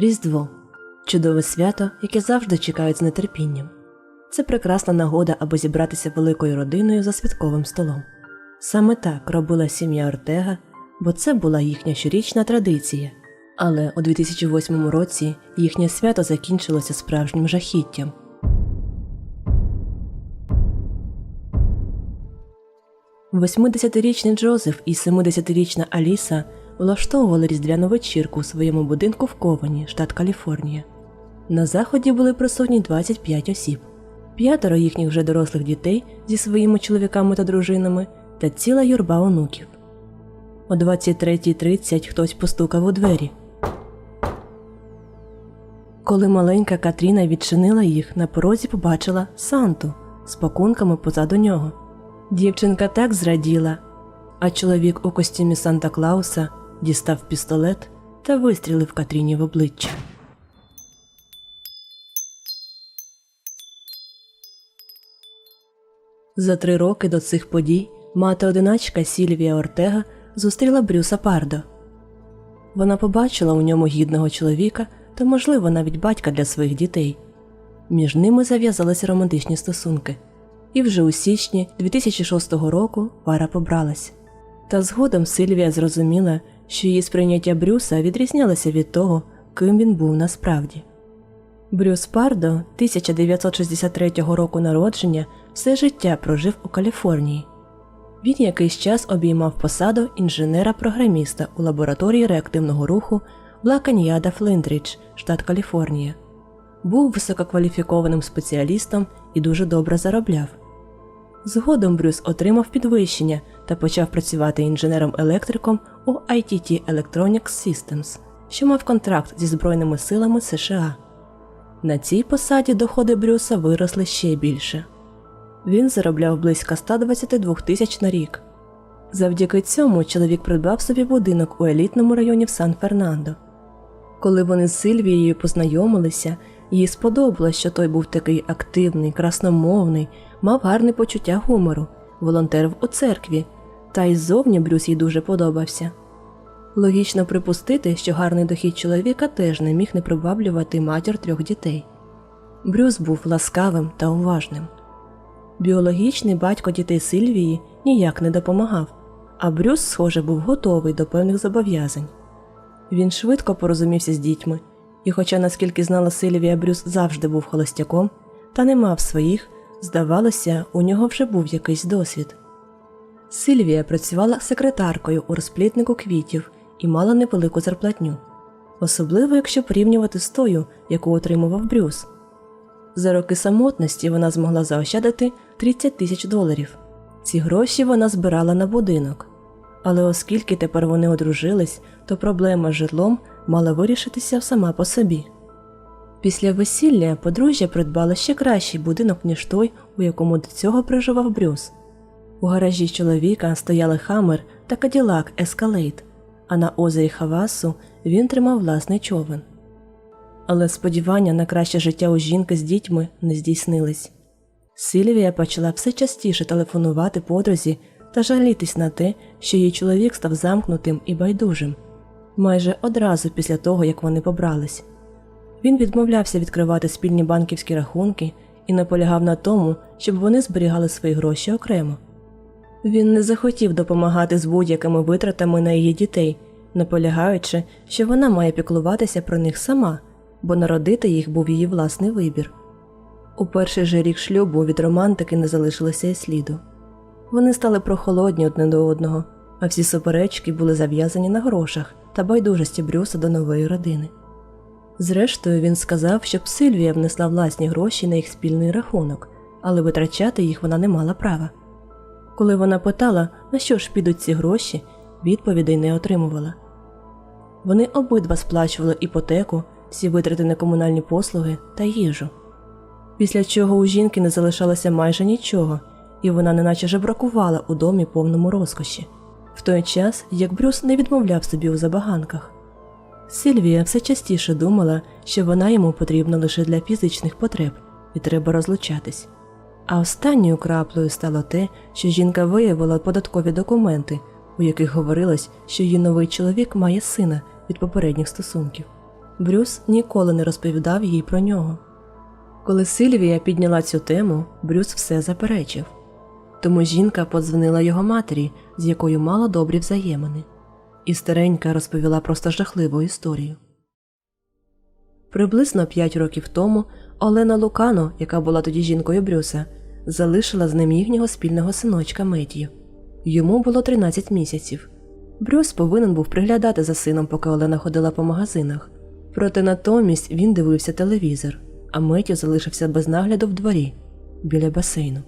Різдво чудове свято, яке завжди чекають з нетерпінням. Це прекрасна нагода, аби зібратися великою родиною за святковим столом. Саме так робила сім'я Ортега, бо це була їхня щорічна традиція. Але у 2008 році їхнє свято закінчилося справжнім жахіттям. Восьмидесятирічний Джозеф і 70-річна Аліса влаштовували різдвяну вечірку у своєму будинку в Ковані, штат Каліфорнія. На заході були присутні 25 осіб, п'ятеро їхніх вже дорослих дітей зі своїми чоловіками та дружинами та ціла юрба онуків. О 23.30 хтось постукав у двері. Коли маленька Катріна відчинила їх, на порозі побачила Санту з пакунками позаду нього. Дівчинка так зраділа, а чоловік у костюмі Санта Клауса дістав пістолет та вистрілив Катріні в обличчя. За три роки до цих подій мати одиначка Сільвія Ортега зустріла Брюса Пардо. Вона побачила у ньому гідного чоловіка та, можливо, навіть батька для своїх дітей. Між ними зав'язалися романтичні стосунки, і вже у січні 2006 року пара побралась. Та згодом Сильвія зрозуміла, що її сприйняття Брюса відрізнялося від того, ким він був насправді. Брюс Пардо 1963 року народження все життя прожив у Каліфорнії. Він якийсь час обіймав посаду інженера-програміста у лабораторії реактивного руху в Лаканьяда Флиндрідж, штат Каліфорнія. Був висококваліфікованим спеціалістом і дуже добре заробляв. Згодом Брюс отримав підвищення та почав працювати інженером-електриком у ITT Electronics Systems, що мав контракт зі Збройними силами США. На цій посаді доходи Брюса виросли ще більше. Він заробляв близько 122 тисяч на рік. Завдяки цьому чоловік придбав собі будинок у елітному районі в Сан-Фернандо. Коли вони з Сильвією познайомилися, їй сподобалось, що той був такий активний, красномовний, мав гарне почуття гумору, волонтерив у церкві, та й ззовні Брюс їй дуже подобався. Логічно припустити, що гарний дохід чоловіка теж не міг не приваблювати матір трьох дітей. Брюс був ласкавим та уважним. Біологічний батько дітей Сильвії ніяк не допомагав, а Брюс, схоже, був готовий до певних зобов'язань. Він швидко порозумівся з дітьми, і, хоча, наскільки знала Сильвія, Брюс завжди був холостяком та не мав своїх, здавалося, у нього вже був якийсь досвід. Сильвія працювала секретаркою у розплітнику квітів і мала невелику зарплатню, особливо якщо порівнювати з тою, яку отримував Брюс. За роки самотності вона змогла заощадити 30 тисяч доларів. Ці гроші вона збирала на будинок. Але оскільки тепер вони одружились, то проблема з житлом мала вирішитися сама по собі. Після весілля подружжя придбала ще кращий будинок, ніж той, у якому до цього проживав Брюс. У гаражі чоловіка стояли Хаммер та Каділак Ескалейт, а на озері Хавасу він тримав власний човен. Але сподівання на краще життя у жінки з дітьми не здійснились. Сильвія почала все частіше телефонувати подрузі та жалітись на те, що її чоловік став замкнутим і байдужим майже одразу після того, як вони побрались. Він відмовлявся відкривати спільні банківські рахунки і наполягав на тому, щоб вони зберігали свої гроші окремо. Він не захотів допомагати з будь-якими витратами на її дітей, наполягаючи, що вона має піклуватися про них сама, бо народити їх був її власний вибір. У перший же рік шлюбу від романтики не залишилося і сліду. Вони стали прохолодні одне до одного, а всі суперечки були зав'язані на грошах та байдужості Брюса до нової родини. Зрештою, він сказав, щоб Сильвія внесла власні гроші на їх спільний рахунок, але витрачати їх вона не мала права. Коли вона питала, на що ж підуть ці гроші, відповідей не отримувала. Вони обидва сплачували іпотеку, всі витрати на комунальні послуги та їжу. Після чого у жінки не залишалося майже нічого, і вона неначе жебракувала у домі повному розкоші, в той час як Брюс не відмовляв собі у забаганках. Сильвія все частіше думала, що вона йому потрібна лише для фізичних потреб і треба розлучатись. А останньою краплею стало те, що жінка виявила податкові документи, у яких говорилось, що її новий чоловік має сина від попередніх стосунків. Брюс ніколи не розповідав їй про нього. Коли Сильвія підняла цю тему, Брюс все заперечив. Тому жінка подзвонила його матері, з якою мала добрі взаємини, і старенька розповіла просто жахливу історію. Приблизно п'ять років тому Олена Лукано, яка була тоді жінкою Брюса, залишила з ним їхнього спільного синочка Меттію. Йому було 13 місяців. Брюс повинен був приглядати за сином, поки Олена ходила по магазинах. Проте натомість він дивився телевізор, а Меттю залишився без нагляду в дворі біля басейну.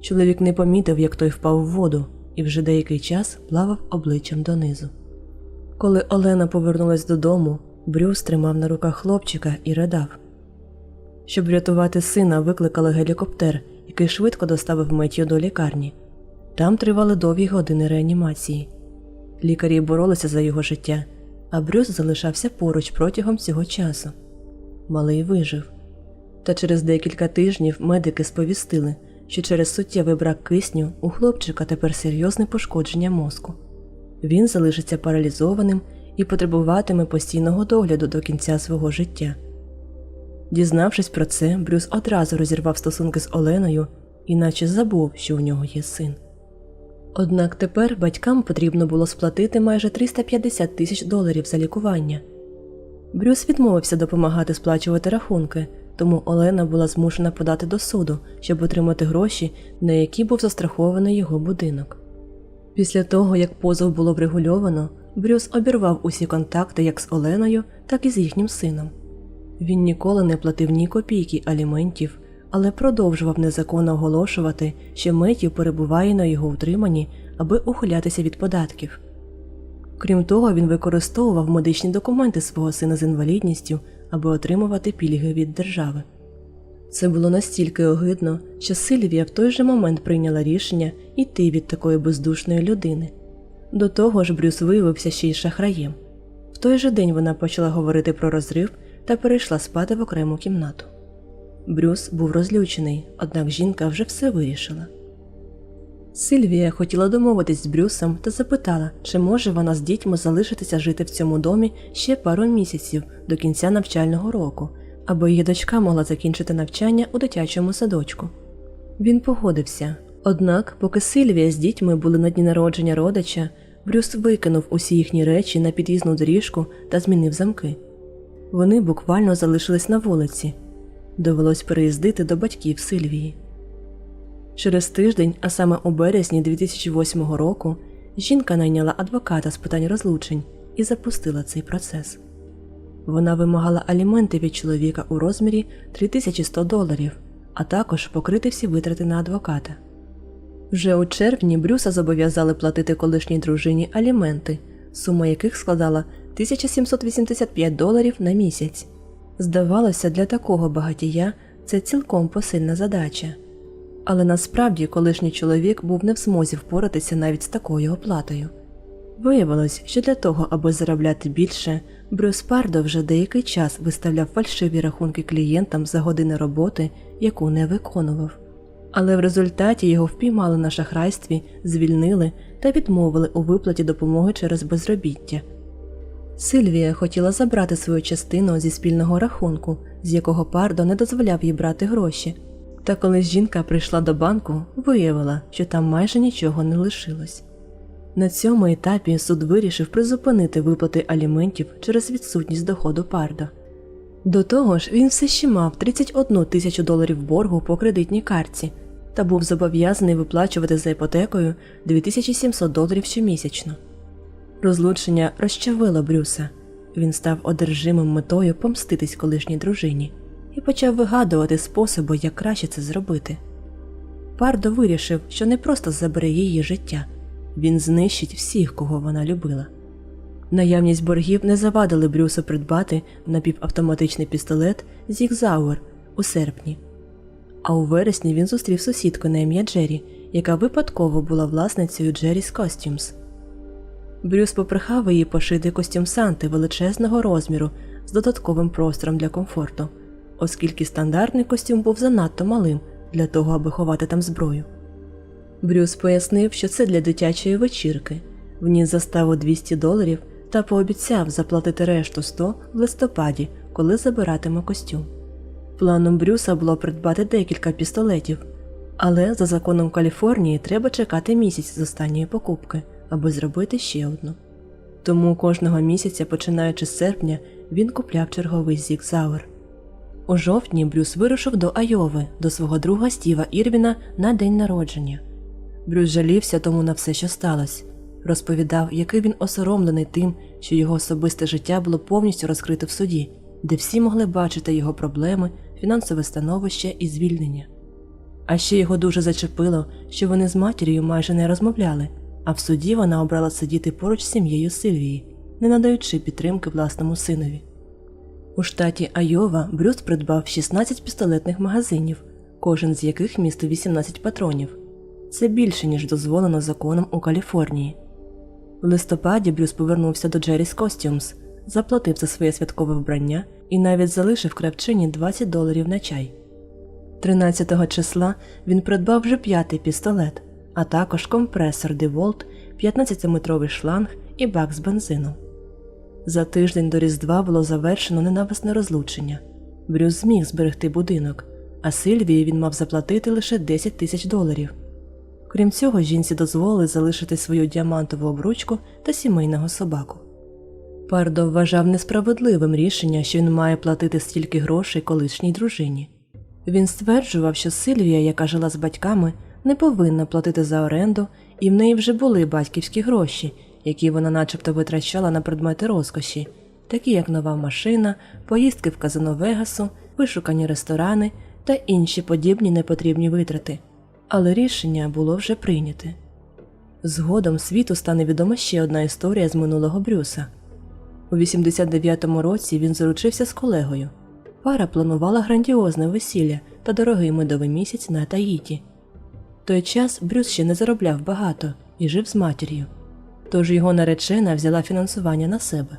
Чоловік не помітив, як той впав в воду, і вже деякий час плавав обличчям донизу. Коли Олена повернулась додому, Брюс тримав на руках хлопчика і ридав. Щоб врятувати сина, викликали гелікоптер, який швидко доставив Меттію до лікарні. Там тривали довгі години реанімації. Лікарі боролися за його життя, а Брюс залишався поруч протягом цього часу. Малий вижив. Та через декілька тижнів медики сповістили, що через суттєвий брак кисню у хлопчика тепер серйозне пошкодження мозку. Він залишиться паралізованим і потребуватиме постійного догляду до кінця свого життя. Дізнавшись про це, Брюс одразу розірвав стосунки з Оленою і наче забув, що у нього є син. Однак тепер батькам потрібно було сплатити майже 350 тисяч доларів за лікування. Брюс відмовився допомагати сплачувати рахунки, тому Олена була змушена подати до суду, щоб отримати гроші, на які був застрахований його будинок. Після того, як позов було врегульовано, Брюс обірвав усі контакти як з Оленою, так і з їхнім сином. Він ніколи не платив ні копійки аліментів, але продовжував незаконно оголошувати, що Меттів перебуває на його утриманні, аби ухилятися від податків. Крім того, він використовував медичні документи свого сина з інвалідністю, аби отримувати пільги від держави. Це було настільки огидно, що Сильвія в той же момент прийняла рішення йти від такої бездушної людини. До того ж, Брюс виявився ще й шахраєм. В той же день вона почала говорити про розрив та перейшла спати в окрему кімнату. Брюс був розлючений, однак жінка вже все вирішила. Сильвія хотіла домовитись з Брюсом та запитала, чи може вона з дітьми залишитися жити в цьому домі ще пару місяців до кінця навчального року, аби її дочка могла закінчити навчання у дитячому садочку. Він погодився. Однак, поки Сильвія з дітьми були на дні народження родича, Брюс викинув усі їхні речі на під'їзну доріжку та змінив замки. Вони буквально залишились на вулиці. Довелось переїздити до батьків Сильвії. Через тиждень, а саме у березні 2008 року, жінка найняла адвоката з питань розлучень і запустила цей процес. Вона вимагала аліменти від чоловіка у розмірі 3100 доларів, а також покрити всі витрати на адвоката. Вже у червні Брюса зобов'язали платити колишній дружині аліменти, сума яких складала 1785 доларів на місяць. Здавалося, для такого багатія це цілком посильна задача. Але насправді колишній чоловік був не в змозі впоратися навіть з такою оплатою. Виявилось, що для того, аби заробляти більше, Брюс Пардо вже деякий час виставляв фальшиві рахунки клієнтам за години роботи, яку не виконував. Але в результаті його впіймали на шахрайстві, звільнили та відмовили у виплаті допомоги через безробіття. Сильвія хотіла забрати свою частину зі спільного рахунку, з якого Пардо не дозволяв їй брати гроші. Та коли жінка прийшла до банку, виявила, що там майже нічого не лишилось. На цьому етапі суд вирішив призупинити виплати аліментів через відсутність доходу Пардо. До того ж, він все ще мав 31 тисячу доларів боргу по кредитній картці та був зобов'язаний виплачувати за іпотекою 2700 доларів щомісячно. Розлучення розчавило Брюса. Він став одержимим метою помститись колишній дружині і почав вигадувати способи, як краще це зробити. Пардо вирішив, що не просто забере її життя, він знищить всіх, кого вона любила. Наявність боргів не завадили Брюсу придбати напівавтоматичний пістолет Зігзауер у серпні. А у вересні він зустрів сусідку на ім'я Джері, яка випадково була власницею Джері's Costumes. Брюс попрохав її пошити костюм Санти величезного розміру з додатковим простором для комфорту, оскільки стандартний костюм був занадто малим для того, аби ховати там зброю. Брюс пояснив, що це для дитячої вечірки, вніс заставу 200 доларів та пообіцяв заплатити решту 100 в листопаді, коли забиратиме костюм. Планом Брюса було придбати декілька пістолетів, але за законом Каліфорнії треба чекати місяць з останньої покупки, аби зробити ще одну. Тому кожного місяця, починаючи з серпня, він купляв черговий зік-зауер. У жовтні Брюс вирушив до Айови до свого друга Стіва Ірвіна на день народження. Брюс жалівся тому на все, що сталося. Розповідав, який він осоромлений тим, що його особисте життя було повністю розкрите в суді, де всі могли бачити його проблеми, фінансове становище і звільнення. А ще його дуже зачепило, що вони з матір'ю майже не розмовляли, а в суді вона обрала сидіти поруч з сім'єю Сильвії, не надаючи підтримки власному синові. У штаті Айова Брюс придбав 16 пістолетних магазинів, кожен з яких містив 18 патронів. Це більше, ніж дозволено законом у Каліфорнії. В листопаді Брюс повернувся до Джеррі's Costumes, заплатив за своє святкове вбрання і навіть залишив кравчині 20 доларів на чай. 13 числа він придбав вже п'ятий пістолет, а також компресор DeWalt, 15-метровий шланг і бак з бензином. За тиждень до Різдва було завершено ненависне розлучення. Брюс зміг зберегти будинок, а Сильвії він мав заплатити лише 10 тисяч доларів. Крім цього, жінці дозволили залишити свою діамантову обручку та сімейного собаку. Пардо вважав несправедливим рішення, що він має платити стільки грошей колишній дружині. Він стверджував, що Сильвія, яка жила з батьками, не повинна платити за оренду, і в неї вже були батьківські гроші, які вона начебто витрачала на предмети розкоші, такі як нова машина, поїздки в казино Вегасу, вишукані ресторани та інші подібні непотрібні витрати. Але рішення було вже прийняте. Згодом світу стане відома ще одна історія з минулого Брюса. У 89-му році він заручився з колегою. Пара планувала грандіозне весілля та дорогий медовий місяць на Таїті. В той час Брюс ще не заробляв багато і жив з матір'ю. Тож його наречена взяла фінансування на себе.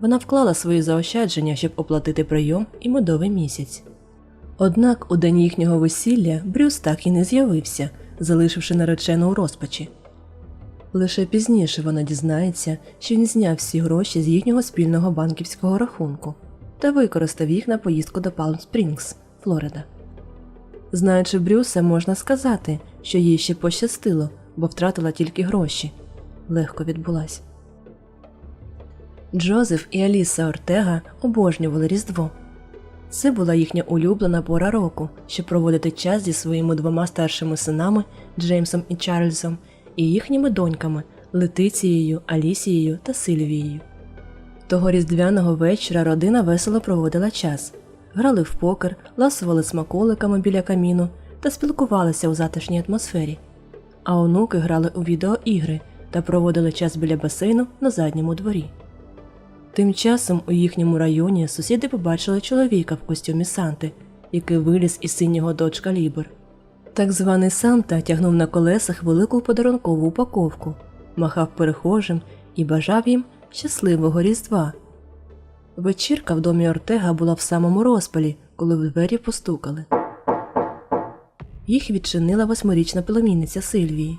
Вона вклала свої заощадження, щоб оплатити прийом і медовий місяць. Однак у день їхнього весілля Брюс так і не з'явився, залишивши наречену у розпачі. Лише пізніше вона дізнається, що він зняв всі гроші з їхнього спільного банківського рахунку та використав їх на поїздку до Палм Спрінгс, Флорида. Знаючи Брюса, можна сказати, що їй ще пощастило, бо втратила тільки гроші. Легко відбулась. Джозеф і Аліса Ортега обожнювали Різдво. Це була їхня улюблена пора року, щоб проводити час зі своїми двома старшими синами Джеймсом і Чарльзом, і їхніми доньками Летицією, Алісією та Сильвією. Того різдвяного вечора родина весело проводила час, грали в покер, ласували смаколиками біля каміну та спілкувалися у затишній атмосфері. А онуки грали у відеоігри та проводили час біля басейну на задньому дворі. Тим часом у їхньому районі сусіди побачили чоловіка в костюмі Санти, який виліз із синього дочка Лібер. Так званий Санта тягнув на колесах велику подарункову упаковку, махав перехожим і бажав їм щасливого Різдва. Вечірка в домі Ортега була в самому розпалі, коли в двері постукали. Їх відчинила восьмирічна племінниця Сильвії.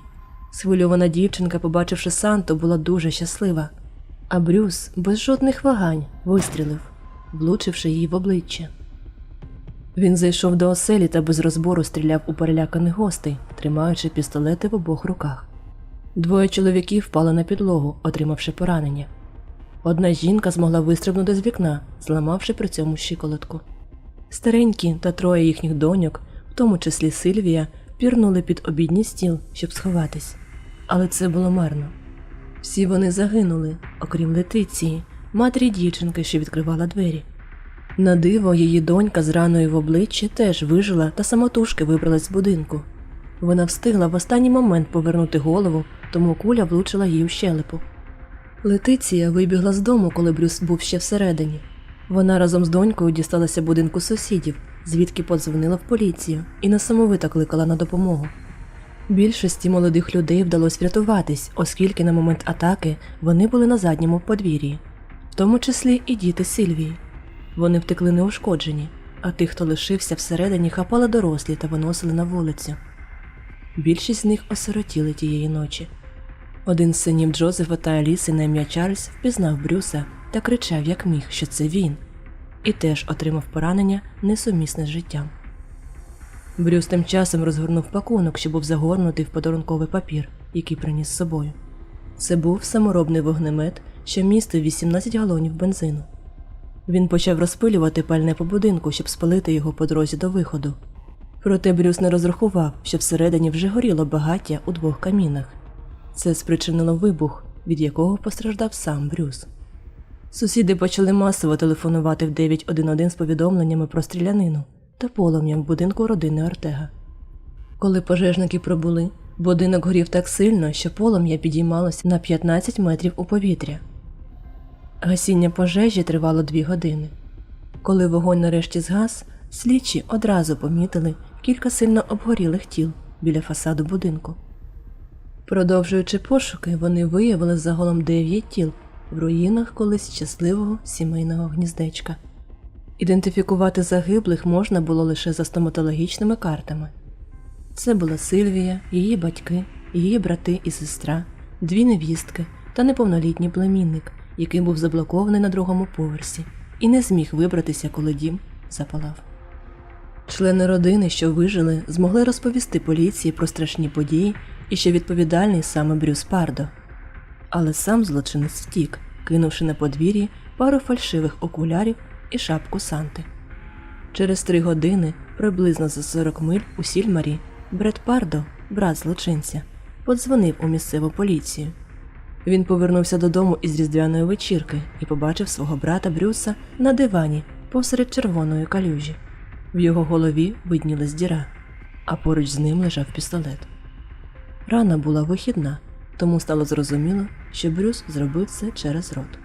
Схвильована дівчинка, побачивши Санту, була дуже щаслива. А Брюс без жодних вагань вистрілив, влучивши її в обличчя. Він зайшов до оселі та без розбору стріляв у переляканих гостей, тримаючи пістолети в обох руках. Двоє чоловіків впали на підлогу, отримавши поранення. Одна жінка змогла вистрибнути з вікна, зламавши при цьому щиколотку. Старенькі та троє їхніх доньок, в тому числі Сильвія, пірнули під обідній стіл, щоб сховатись. Але це було марно. Всі вони загинули, окрім Летиції, матері дівчинки, що відкривала двері. На диво, її донька з раною в обличчі теж вижила та самотужки вибралась з будинку. Вона встигла в останній момент повернути голову, тому куля влучила їй у щелепу. Летиція вибігла з дому, коли Брюс був ще всередині. Вона разом з донькою дісталася будинку сусідів, звідки подзвонила в поліцію і несамовито кликала на допомогу. Більшості молодих людей вдалося врятуватись, оскільки на момент атаки вони були на задньому подвір'ї, в тому числі і діти Сильвії. Вони втекли неушкоджені, а тих, хто лишився всередині, хапали дорослі та виносили на вулицю. Більшість з них осиротіли тієї ночі. Один з синів Джозефа та Аліси на ім'я Чарльз впізнав Брюса та кричав, як міг, що це він, і теж отримав поранення несумісне з життям. Брюс тим часом розгорнув пакунок, що був загорнутий в подарунковий папір, який приніс з собою. Це був саморобний вогнемет, що містив 18 галонів бензину. Він почав розпилювати пальне по будинку, щоб спалити його по дорозі до виходу. Проте Брюс не розрахував, що всередині вже горіло багаття у двох камінах. Це спричинило вибух, від якого постраждав сам Брюс. Сусіди почали масово телефонувати в 911 з повідомленнями про стрілянину та полум'ям будинку родини Ортега. Коли пожежники прибули, будинок горів так сильно, що полум'я підіймалося на 15 метрів у повітря. Гасіння пожежі тривало дві години. Коли вогонь нарешті згас, слідчі одразу помітили кілька сильно обгорілих тіл біля фасаду будинку. Продовжуючи пошуки, вони виявили загалом дев'ять тіл в руїнах колись щасливого сімейного гніздечка. Ідентифікувати загиблих можна було лише за стоматологічними картами. Це була Сильвія, її батьки, її брати і сестра, дві невістки та неповнолітній племінник, який був заблокований на другому поверсі і не зміг вибратися, коли дім запалав. Члени родини, що вижили, змогли розповісти поліції про страшні події і що відповідальний саме Брюс Пардо. Але сам злочинець втік, кинувши на подвір'ї пару фальшивих окулярів і шапку Санти. Через три години, приблизно за 40 миль у Сільмарі, Бред Пардо, брат злочинця, подзвонив у місцеву поліцію. Він повернувся додому із різдвяної вечірки і побачив свого брата Брюса на дивані посеред червоної калюжі. В його голові виднілась діра, а поруч з ним лежав пістолет. Рана була вихідна, тому стало зрозуміло, що Брюс зробив це через рот.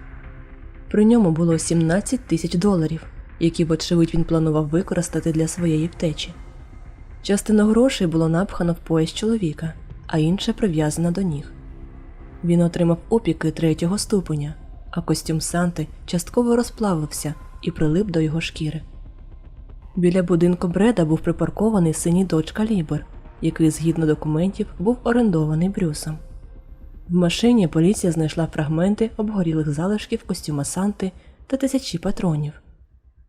При ньому було 17 тисяч доларів, які, вочевидь, він планував використати для своєї втечі. Частину грошей було напхано в пояс чоловіка, а інша прив'язана до ніг. Він отримав опіки третього ступеня, а костюм Санти частково розплавився і прилип до його шкіри. Біля будинку Бреда був припаркований синій додж Калібр, який, згідно документів, був орендований Брюсом. В машині поліція знайшла фрагменти обгорілих залишків костюма Санти та тисячі патронів.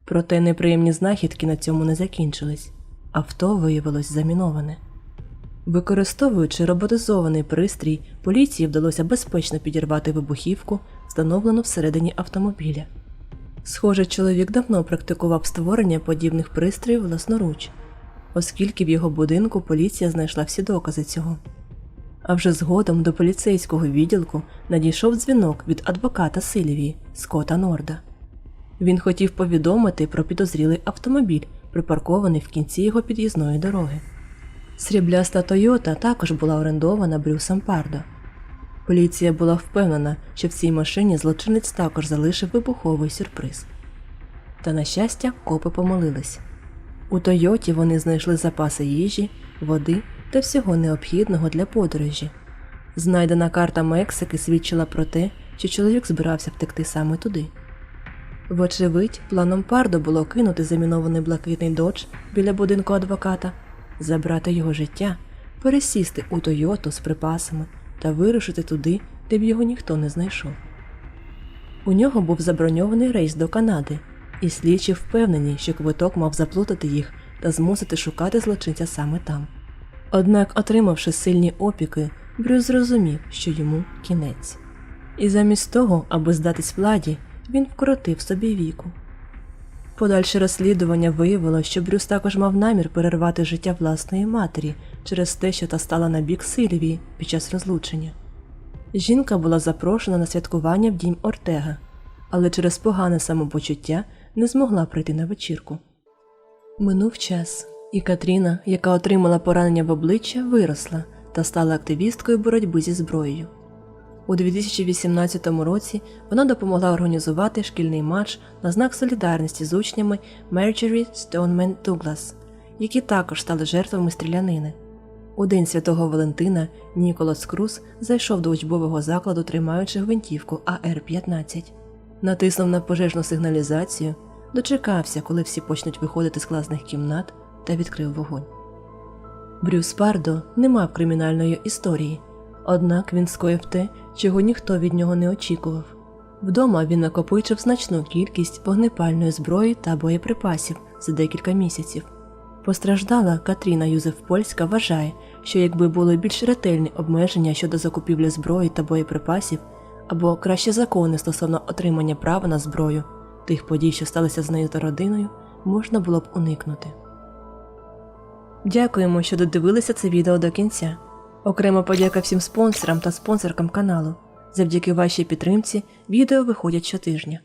Проте неприємні знахідки на цьому не закінчились. Авто виявилось заміноване. Використовуючи роботизований пристрій, поліції вдалося безпечно підірвати вибухівку, встановлену всередині автомобіля. Схоже, чоловік давно практикував створення подібних пристроїв власноруч, оскільки в його будинку поліція знайшла всі докази цього. А вже згодом до поліцейського відділку надійшов дзвінок від адвоката Сильвії Скота Норда. Він хотів повідомити про підозрілий автомобіль, припаркований в кінці його під'їзної дороги. Срібляста Тойота також була орендована Брюсом Пардо. Поліція була впевнена, що в цій машині злочинець також залишив вибуховий сюрприз. Та, на щастя, копи помолились. У Тойоті вони знайшли запаси їжі, води та всього необхідного для подорожі. Знайдена карта Мексики свідчила про те, що чоловік збирався втекти саме туди. Вочевидь, планом Пардо було кинути замінований блакитний додж біля будинку адвоката, забрати його життя, пересісти у Тойоту з припасами та вирушити туди, де б його ніхто не знайшов. У нього був заброньований рейс до Канади, і слідчі впевнені, що квиток мав заплутати їх та змусити шукати злочинця саме там. Однак, отримавши сильні опіки, Брюс зрозумів, що йому кінець. І замість того, аби здатись владі, він вкоротив собі віку. Подальше розслідування виявило, що Брюс також мав намір перервати життя власної матері через те, що та стала на бік Сильвії під час розлучення. Жінка була запрошена на святкування в дім Ортега, але через погане самопочуття не змогла прийти на вечірку. Минув час, і Катріна, яка отримала поранення в обличчя, виросла та стала активісткою боротьби зі зброєю. У 2018 році вона допомогла організувати шкільний матч на знак солідарності з учнями Marjorie Stoneman Douglas, які також стали жертвами стрілянини. У день святого Валентина Ніколас Круз зайшов до учбового закладу, тримаючи гвинтівку АР-15, натиснув на пожежну сигналізацію, дочекався, коли всі почнуть виходити з класних кімнат, та відкрив вогонь. Брюс Пардо не мав кримінальної історії, Однак він скоїв те, чого ніхто від нього не очікував. Вдома він накопичив значну кількість вогнепальної зброї та боєприпасів за декілька місяців. Постраждала Катріна Юзеф Польська вважає, що якби були більш ретельні обмеження щодо закупівлі зброї та боєприпасів, або краще закони стосовно отримання права на зброю, тих подій, що сталися з нею та родиною, можна було б уникнути. Дякуємо, що додивилися це відео до кінця. Окрема подяка всім спонсорам та спонсоркам каналу. Завдяки вашій підтримці відео виходять щотижня.